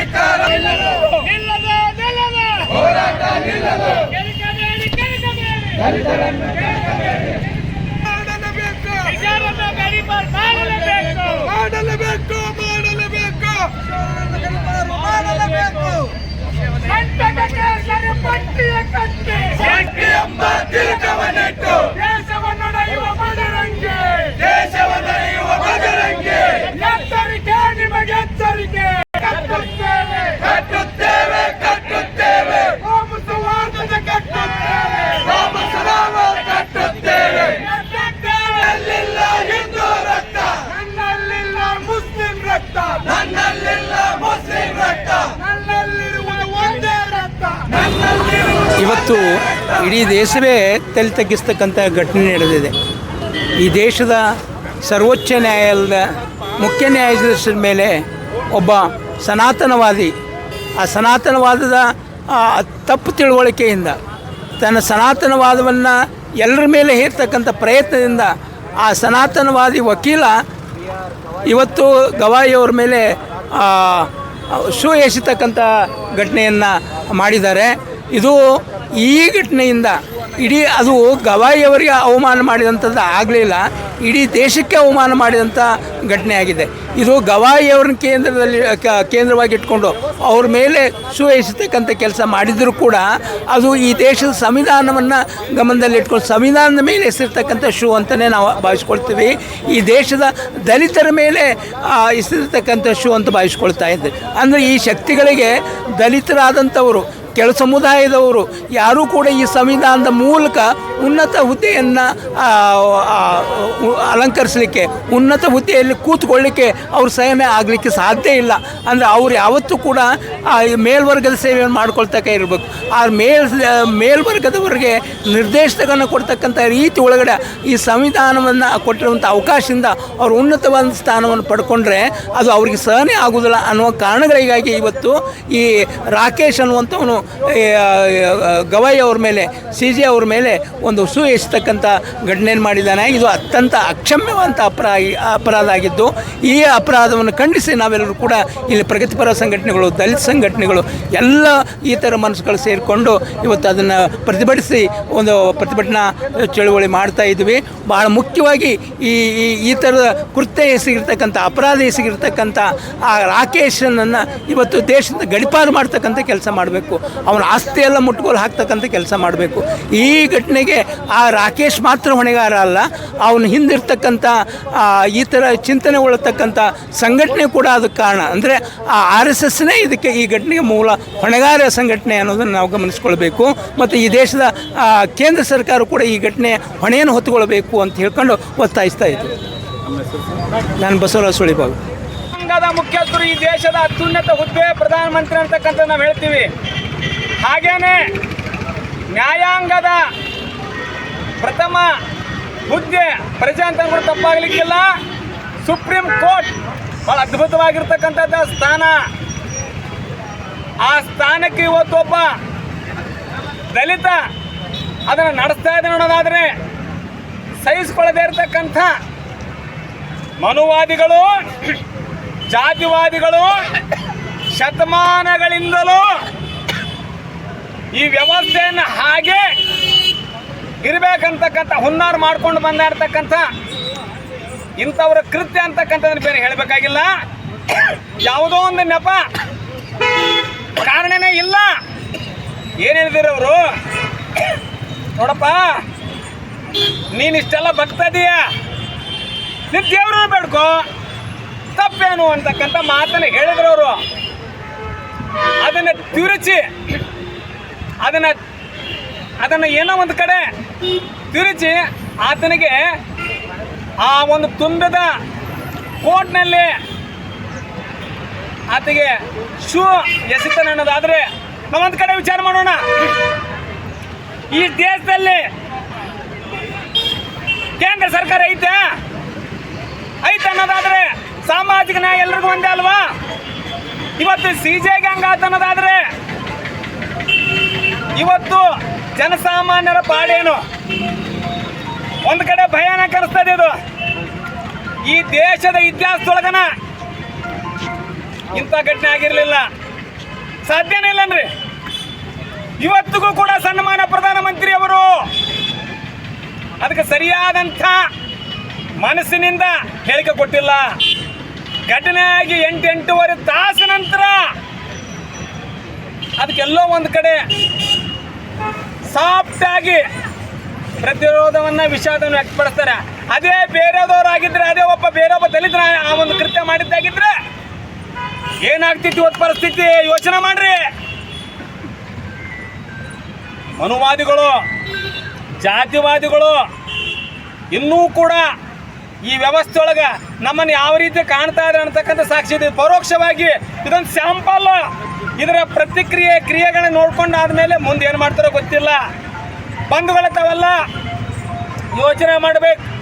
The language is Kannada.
ನಿಲ್ಲದು. ನಿಲ್ಲದು. ಮಾಡಲೇಬೇಕು. ಮಾಡಲೇಬೇಕು. ಮಾಡಲೇಬೇಕು ಕಂಟಕಕ್ಕೆ ಸರಿಪಟ್ಟಿಯ ಶಕ್ತಿ ಎಂಬ ಇವತ್ತು ಇಡೀ ದೇಶವೇ ತಲೆ ತಗ್ಗಿಸ್ತಕ್ಕಂಥ ಘಟನೆ ನಡೆದಿದೆ. ಈ ದೇಶದ ಸರ್ವೋಚ್ಚ ನ್ಯಾಯಾಲಯದ ಮುಖ್ಯ ನ್ಯಾಯಾಧೀಶರ ಮೇಲೆ ಒಬ್ಬ ಸನಾತನವಾದಿ, ಆ ಸನಾತನವಾದದ ತಪ್ಪು ತಿಳುವಳಿಕೆಯಿಂದ, ತನ್ನ ಸನಾತನವಾದವನ್ನು ಎಲ್ಲರ ಮೇಲೆ ಹೇರ್ತಕ್ಕಂಥ ಪ್ರಯತ್ನದಿಂದ ಆ ಸನಾತನವಾದಿ ವಕೀಲ ಇವತ್ತು ಗವಾಯಿಯವ್ರ ಮೇಲೆ ಶೂ ಎಸಿತಕ್ಕಂಥ ಘಟನೆಯನ್ನು ಮಾಡಿದ್ದಾರೆ. ಇದು ಈ ಘಟನೆಯಿಂದ ಇಡೀ ಅದು ಗವಾಯಿಯವರಿಗೆ ಅವಮಾನ ಮಾಡಿದಂಥದ್ದು ಆಗಲಿಲ್ಲ ಇಡೀ ದೇಶಕ್ಕೆ ಅವಮಾನ ಮಾಡಿದಂಥ ಘಟನೆ ಆಗಿದೆ. ಇದು ಗವಾಯಿಯವ್ರನ್ನ ಕೇಂದ್ರದಲ್ಲಿ ಕೇಂದ್ರವಾಗಿ ಇಟ್ಕೊಂಡು ಅವ್ರ ಮೇಲೆ ಸುವಹಿಸತಕ್ಕಂಥ ಕೆಲಸ ಮಾಡಿದರೂ ಕೂಡ ಅದು ಈ ದೇಶದ ಸಂವಿಧಾನವನ್ನು ಗಮನದಲ್ಲಿ ಇಟ್ಕೊಂಡು ಸಂವಿಧಾನದ ಮೇಲೆ ಹೆಸರಿರ್ತಕ್ಕಂಥ ಶೂ ಅಂತಲೇ ನಾವು ಭಾವಿಸ್ಕೊಳ್ತೀವಿ. ಈ ದೇಶದ ದಲಿತರ ಮೇಲೆ ಹೆಸರಿರ್ತಕ್ಕಂಥ ಶೂ ಅಂತ ಭಾವಿಸ್ಕೊಳ್ತಾ ಇದ್ದೆ. ಅಂದರೆ ಈ ಶಕ್ತಿಗಳಿಗೆ ದಲಿತರಾದಂಥವರು ಕೆಳ ಸಮುದಾಯದವರು ಯಾರೂ ಕೂಡ ಈ ಸಂವಿಧಾನದ ಮೂಲಕ ಉನ್ನತ ಹುದ್ದೆಯನ್ನು ಅಲಂಕರಿಸಲಿಕ್ಕೆ, ಉನ್ನತ ಹುದ್ದೆಯಲ್ಲಿ ಕೂತ್ಕೊಳ್ಳಿಕ್ಕೆ ಅವ್ರ ಸಹನೆ ಆಗಲಿಕ್ಕೆ ಸಾಧ್ಯ ಇಲ್ಲ. ಅಂದರೆ ಅವ್ರು ಯಾವತ್ತೂ ಕೂಡ ಮೇಲ್ವರ್ಗದ ಸೇವೆಯನ್ನು ಮಾಡ್ಕೊಳ್ತಕ್ಕ ಇರಬೇಕು. ಆ ಮೇಲ್, ಮೇಲ್ವರ್ಗದವರಿಗೆ ನಿರ್ದೇಶನಗಳನ್ನು ಕೊಡ್ತಕ್ಕಂಥ ರೀತಿ ಒಳಗಡೆ ಈ ಸಂವಿಧಾನವನ್ನು ಕೊಟ್ಟಿರುವಂಥ ಅವಕಾಶದಿಂದ ಅವರು ಉನ್ನತವಾದ ಸ್ಥಾನವನ್ನು ಪಡ್ಕೊಂಡ್ರೆ ಅದು ಅವ್ರಿಗೆ ಸಹನೆ ಆಗೋದಿಲ್ಲ ಅನ್ನುವ ಕಾರಣಗಳಿಗಾಗಿ ಇವತ್ತು ಈ ರಾಕೇಶ್ ಅನ್ನುವಂಥವನು ಗವಾಯಿ ಅವ್ರ ಮೇಲೆ ಸಿ ಜಿ ಅವ್ರ ಮೇಲೆ ಒಂದು ಸು ಎಸ್ತಕ್ಕಂಥ ಘಟನೆಯನ್ನು ಮಾಡಿದ್ದಾನೆ. ಇದು ಅತ್ಯಂತ ಅಕ್ಷಮ್ಯವಂತ ಅಪರಾ ಅಪರಾಧ ಆಗಿದ್ದು, ಈ ಅಪರಾಧವನ್ನು ಖಂಡಿಸಿ ನಾವೆಲ್ಲರೂ ಕೂಡ ಇಲ್ಲಿ ಪ್ರಗತಿಪರ ಸಂಘಟನೆಗಳು, ದಲಿತ ಸಂಘಟನೆಗಳು, ಎಲ್ಲ ಈ ಥರ ಮನಸ್ಸುಗಳು ಸೇರಿಕೊಂಡು ಇವತ್ತು ಅದನ್ನು ಪ್ರತಿಭಟಿಸಿ, ಒಂದು ಪ್ರತಿಭಟನಾ ಚಳುವಳಿ ಮಾಡ್ತಾ ಇದ್ವಿ. ಭಾಳ ಮುಖ್ಯವಾಗಿ ಈ- ಈ ಥರದ ಕೃತ್ಯ ಎಸಗಿರ್ತಕ್ಕಂಥ, ಅಪರಾಧ ಎಸಗಿರ್ತಕ್ಕಂಥ ಆ ರಾಕೇಶನನ್ನು ಇವತ್ತು ದೇಶದ ಗಡಿಪಾರು ಮಾಡ್ತಕ್ಕಂಥ ಕೆಲಸ ಮಾಡಬೇಕು. ಅವನ ಆಸ್ತಿ ಎಲ್ಲ ಹಾಕ್ತಕ್ಕಂಥ ಕೆಲಸ ಮಾಡಬೇಕು. ಈ ಘಟನೆಗೆ ಆ ರಾಕೇಶ್ ಮಾತ್ರ ಹೊಣೆಗಾರ ಅಲ್ಲ, ಅವನ ಹಿಂದಿರ್ತಕ್ಕಂಥ ಈ ಥರ ಚಿಂತನೆ ಸಂಘಟನೆ ಕೂಡ ಅದಕ್ಕೆ ಕಾರಣ. ಅಂದರೆ ಆ ಆರ್ ಎಸ್ ಎಸ್ನೇ ಇದಕ್ಕೆ ಈ ಘಟನೆಗೆ ಮೂಲ ಹೊಣೆಗಾರ ಸಂಘಟನೆ ಅನ್ನೋದನ್ನು ನಾವು ಗಮನಿಸ್ಕೊಳ್ಬೇಕು. ಮತ್ತು ಈ ದೇಶದ ಕೇಂದ್ರ ಸರ್ಕಾರ ಕೂಡ ಈ ಘಟನೆ ಹೊಣೆಯನ್ನು ಹೊತ್ತುಕೊಳ್ಬೇಕು ಅಂತ ಹೇಳ್ಕೊಂಡು ಒತ್ತಾಯಿಸ್ತಾ ಇದ್ದೆ. ನಾನು ಬಸವರಾಜ ಸುಳಿಬಾಬು. ಸಂಘದ ಮುಖ್ಯಸ್ಥರು ಈ ದೇಶದ ಅತ್ಯುನ್ನತ ಹುದ್ದೆ ಪ್ರಧಾನಮಂತ್ರಿ ಅಂತಕ್ಕಂಥ ನಾವು ಹೇಳ್ತೀವಿ. ಹಾಗೇನೆ ನ್ಯಾಯಾಂಗದ ಪ್ರಥಮ ಹುದ್ದೆ ಪ್ರಜೆ ತಪ್ಪಾಗಲಿಕ್ಕಿಲ್ಲ. ಸುಪ್ರೀಂ ಕೋರ್ಟ್ ಬಹಳ ಅದ್ಭುತವಾಗಿರ್ತಕ್ಕಂಥದ್ದ ಸ್ಥಾನ. ಆ ಸ್ಥಾನಕ್ಕೆ ಇವತ್ತೊಬ್ಬ ದಲಿತ ಅದನ್ನು ನಡೆಸ್ತಾ ಇದ್ದಾನೆ ಅನ್ನೋದಾದರೆ ಸಹಿಸ್ಕೊಳ್ಳದೇ ಇರತಕ್ಕಂಥ ಮನುವಾದಿಗಳು, ಜಾತಿವಾದಿಗಳು ಶತಮಾನಗಳಿಂದಲೂ ಈ ವ್ಯವಸ್ಥೆಯನ್ನು ಹಾಗೆ ಇರಬೇಕಂತಕ್ಕಂಥ ಹುನ್ನಾರ ಮಾಡ್ಕೊಂಡು ಬಂದ ಇರ್ತಕ್ಕಂಥ ಇಂಥವ್ರ ಕೃತ್ಯ ಅಂತಕ್ಕಂಥದ್ದನ್ನು ಬೇರೆ ಹೇಳಬೇಕಾಗಿಲ್ಲ. ಯಾವುದೋ ಒಂದು ನೆಪ ಕಾರಣನೇ ಇಲ್ಲ. ಏನು ಹೇಳಿದಿರ ಅವರು? ನೋಡಪ್ಪ ನೀನಿಷ್ಟೆಲ್ಲ ಬರ್ತದೀಯ ನಿನ್ ದೇವ್ರನ್ನ ಬೇಡ್ಕೋ. ತಪ್ಪೇನು ಅಂತಕ್ಕಂಥ ಮಾತನ್ನು ಹೇಳಿದ್ರವರು ಅದನ್ನು ತಿರುಚಿ ಅದನ್ನು ಅದನ್ನು ಏನೋ ಒಂದು ಕಡೆ ತಿರುಚಿ ಆತನಿಗೆ ಆ ಒಂದು ತುಂಬಿದ ಕೋಟ್ನಲ್ಲಿ ಆತಗೆ ಶೂ ಎಸಿತಾನೆ ಅನ್ನೋದಾದರೆ ನಾವೊಂದು ಕಡೆ ವಿಚಾರ ಮಾಡೋಣ. ಈ ದೇಶದಲ್ಲಿ ಕೇಂದ್ರ ಸರ್ಕಾರ ಐತೆ? ಐತೆ ಅನ್ನೋದಾದ್ರೆ ಸಾಮಾಜಿಕ ನ್ಯಾಯ ಎಲ್ರಿಗೂ ಒಂದೇ ಅಲ್ವಾ? ಇವತ್ತು ಸಿ ಜೆ ಗ್ಯಾಂಗ್ ಅನ್ನೋದಾದ್ರೆ ಇವತ್ತು ಜನಸಾಮಾನ್ಯರ ಪಾಡೇನು ಒಂದು ಕಡೆ ಅನಿಸ್ತದೆ ಇದು. ಈ ದೇಶದ ಇತಿಹಾಸದೊಳಗನ ಇಂಥ ಘಟನೆ ಆಗಿರಲಿಲ್ಲ. ಸಾಧ್ಯನೇ ಇಲ್ಲನ್ರಿ. ಇವತ್ತಿಗೂ ಕೂಡ ಸನ್ಮಾನ ಪ್ರಧಾನಮಂತ್ರಿ ಅವರು ಅದಕ್ಕೆ ಸರಿಯಾದಂಥ ಮನಸ್ಸಿನಿಂದ ಹೇಳಿಕೆ ಕೊಟ್ಟಿಲ್ಲ. ಘಟನೆ ಆಗಿ ಎಂಟೆಂಟೂವರೆ ತಾಸು ನಂತರ ಅದಕ್ಕೆಲ್ಲೋ ಒಂದು ಕಡೆ ಸಾಫ್ಟ್ ಪ್ರತಿರೋಧವನ್ನು ವಿಷಾದವನ್ನು ವ್ಯಕ್ತಪಡಿಸ್ತಾರೆ. ಅದೇ ಬೇರೆದವರಾಗಿದ್ರೆ, ಅದೇ ಒಬ್ಬ ಬೇರೊಬ್ಬ ದಲಿತರ ಆ ಒಂದು ಕೃತ್ಯ ಮಾಡಿದ್ದಾಗಿದ್ರೆ ಏನಾಗ್ತಿತ್ತು ಇವತ್ತು ಪರಿಸ್ಥಿತಿ? ಯೋಚನೆ ಮಾಡ್ರಿ. ಮನುವಾದಿಗಳು, ಜಾತಿವಾದಿಗಳು ಇನ್ನೂ ಕೂಡ ಈ ವ್ಯವಸ್ಥೆ ಒಳಗೆ ನಮ್ಮನ್ನು ಯಾವ ರೀತಿ ಕಾಣ್ತಾ ಇದ್ದಾರೆ ಅಂತಕ್ಕಂಥ ಸಾಕ್ಷಿ ಇದೆ. ಪರೋಕ್ಷವಾಗಿ ಇದೊಂದು ಸ್ಯಾಂಪಲ್ ಇದರ ಪ್ರತಿಕ್ರಿಯೆ, ಕ್ರಿಯೆಗಳನ್ನ ನೋಡ್ಕೊಂಡು ಆದಮೇಲೆ ಮುಂದೆ ಏನು ಮಾಡ್ತಾರೋ ಗೊತ್ತಿಲ್ಲ. ಬಂಧುಗಳ ತಾವೆಲ್ಲ ಯೋಚನೆ ಮಾಡಬೇಕು.